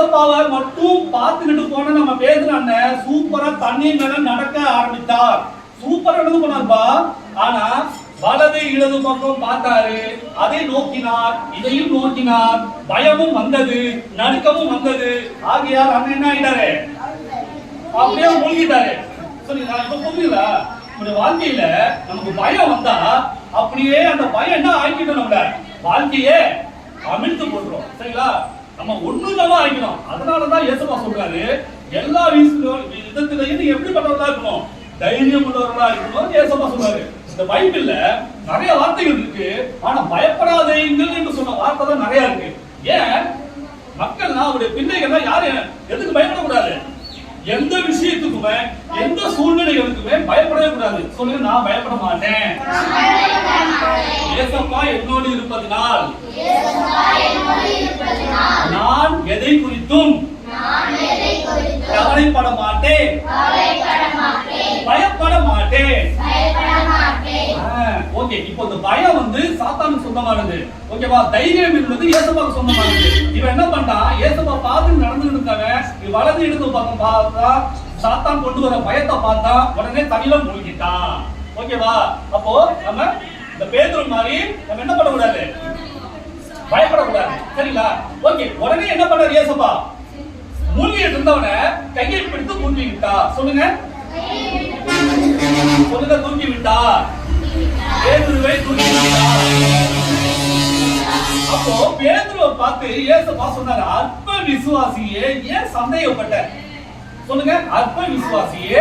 ஏசப்பாவை மட்டும் பார்த்துக்கிட்டு போன நம்ம பேதுன அண்ணன் சூப்பரா தண்ணி மேல நடக்க ஆரம்பித்தார். சூப்பரா நடந்து போனார்ப்பா. ஆனா வலது இடது பக்கம் பார்த்தாரு. அதை நோக்கினார் இதையும் நோக்கினார். பயமும் வந்தது நடுக்கமும் வந்தது. ஆகியார் அண்ணன் என்ன ஆயிட்டாரு? அப்படியே மூழ்கிட்டாரு. நான் இப்ப புரியல. நம்முடைய வாழ்க்கையில நமக்கு பயம் வந்தா அப்படியே அந்த பயம் என்ன ஆக்கிட்டோம் நம்மள? வாழ்க்கையே அமிழ்த்து போட்டுரும். சரிங்களா? நம்ம ஒண்ணுதான் ஆக்கணும் அதனாலதான் இயேசுப்பா சொல்றாரு எல்லா விதத்திலையும் எப்படிப்பட்டவர்களா இருக்கணும்? தைரியம் உள்ளவர்களா இருக்கணும் இயேசுப்பா சொல்றாரு. இந்த பைபிள்ல நிறைய வார்த்தைகள் இருக்கு. ஆனா பயப்படாதீங்கள் என்று சொன்ன வார்த்தை தான் நிறைய இருக்கு. ஏன்? மக்கள்னா அவருடைய பிள்ளைகள் யாரு? எதுக்கு பயப்படக்கூடாது? எந்த விஷயத்துக்குமே எந்த சூழ்நிலைகளுக்குமே பயப்படவே கூடாது. சொல்லுங்க நான் பயப்பட மாட்டேன். ஏசப்பா என்னோடு இருப்பதனால் நான் எதை குறித்தும் கவலைப்பட மாட்டேன். பயப்பட மாட்டேன். ஓகே இப்போ இந்த பயம் வந்து சாத்தானுக்கு சொந்தமானது. ஓகேவா? தைரியம் என்பது ஏசப்பாக்கு சொந்தமானது. இவன் என்ன பண்ணிட்டான் ஏசப்பா பார்த்து நடந்துட்டு இருக்காங்க வலது இடது பக்கம் பார்த்தா சாத்தான் கொண்டு வர பயத்தை பார்த்தா உடனே தண்ணியில மூழ்கிட்டான் ஓகேவா? அப்போ நம்ம இந்த பேதுரு மாதிரி நம்ம என்ன பண்ணக்கூடாது? பயப்படக்கூடாது. சரிங்களா? ஓகே உடனே என்ன பண்ணாரு ஏசப்பா மூழ்கிட்டு இருந்தவனை கையை பிடித்து மூழ்கி விட்டா. சொல்லுங்க. சொல்லுங்க தூக்கி விட்டா. பேதுருவை தூக்கி விட்டா. அப்போ பேதுருவை பார்த்து இயேசுப்பா சொன்னாரு அற்ப விசுவாசியே ஏன் சந்தேகப்பட்ட? சொல்லுங்க அற்ப விசுவாசியே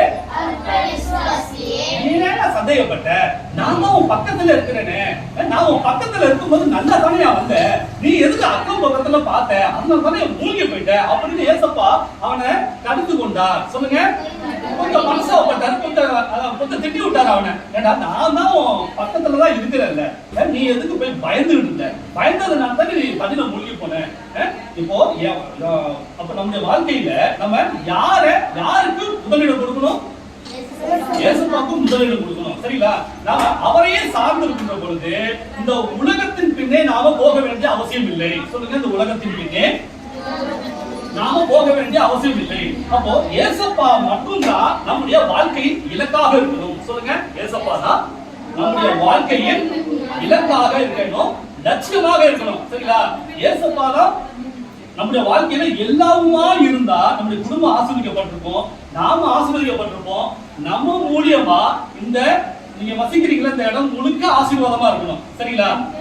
நீ என்ன சந்தேகப்பட்ட? நான் தான் உன் பக்கத்துல இருக்கிறேனே. நான் உன் பக்கத்துல இருக்கும்போது நல்லா தானே வந்த? நீ எதுக்கு அக்கம் பக்கத்துல பார்த்த? அந்த தானே மூழ்கி போயிட்ட. அப்படின்னு ஏசப்பா அவனை தடுத்து கொண்டார். சொல்லுங்க. கொஞ்சம் மனசாப்பட்டாரு கொஞ்சம் அஹ், கொஞ்சம் திட்டி விட்டாரு அவனை. ஏடா நான் தான் உன் பக்கத்துல தான் நீ எதுக்கு போய் பயந்துகிட்டு இருந்த? பயந்ததுனால தான் நீ பதில மூழ்கி போன. இப்போ அப்ப நம்முடைய வாழ்க்கையில நம்ம யார யாருக்கு முதலிடம் கொடுக்கணும்? இயேசுவாக்கும் முதலிடம் கொடுக்கணும். சரிங்களா? நாம அவரையே சார்ந்து இருக்கின்ற பொழுது இந்த உலகத்தின் பின்னே நாம போக வேண்டிய அவசியம் இல்லை. சொல்லுங்க இந்த உலகத்தின் பின்னே நாம போக வேண்டிய அவசியம் இல்லை. அப்போ ஏசப்பா மட்டும்தான் நம்முடைய வாழ்க்கையின் இலக்காக இருக்கணும். சொல்லுங்க ஏசப்பா தான் நம்முடைய வாழ்க்கையின் இலக்காக இருக்கணும் லட்சியமாக இருக்கணும். சரிங்களா? ஏசப்பா தான் நம்முடைய வாழ்க்கையில எல்லாவுமா இருந்தா நம்முடைய குடும்பம் ஆசீர்வதிக்கப்பட்டிருப்போம் நாம ஆசீர்வதிக்கப்பட்டிருப்போம். நம்ம மூலியமா இந்த நீங்க வசிக்கிறீங்களா இந்த இடம் முழுக்க ஆசீர்வாதமா இருக்கணும். சரிங்களா?